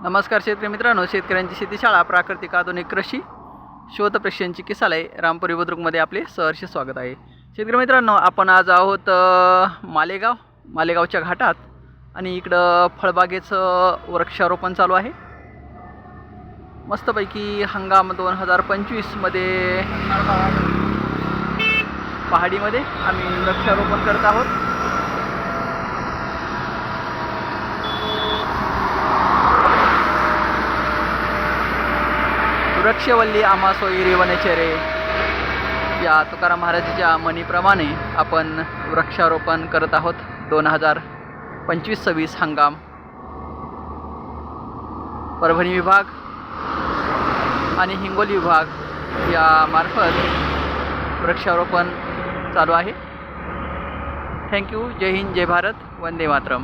नमस्कार शेतकरी मित्रांनो शेतकऱ्यांची शेतीशाळा प्राकृतिक आधुनिक कृषी शोध प्रशिक्षणची किसालय रामपुरी बुद्रुकमध्ये आपले सहर्ष स्वागत आहे. शेतकरी मित्रांनो आपण आज आहोत मालेगाव मालेगावच्या घाटात आणि इकडं फळबागेचं वृक्षारोपण चालू आहे. मस्तपैकी हंगाम दोन हजार पंचवीसमध्ये पहाडीमध्ये आम्ही वृक्षारोपण करत आहोत. वृक्षवल्ली आम्हा सोयी या तुकाराम महाराजाच्या म्हणीप्रमाणे आपण वृक्षारोपण करत आहोत. दोन हजार पंचवीस सव्वीस हंगाम. परभणी विभाग आणि हिंगोली विभाग या मार्फत वृक्षारोपण चालू आहे. थँक्यू जय हिंद जय भारत. वंदे मातरम.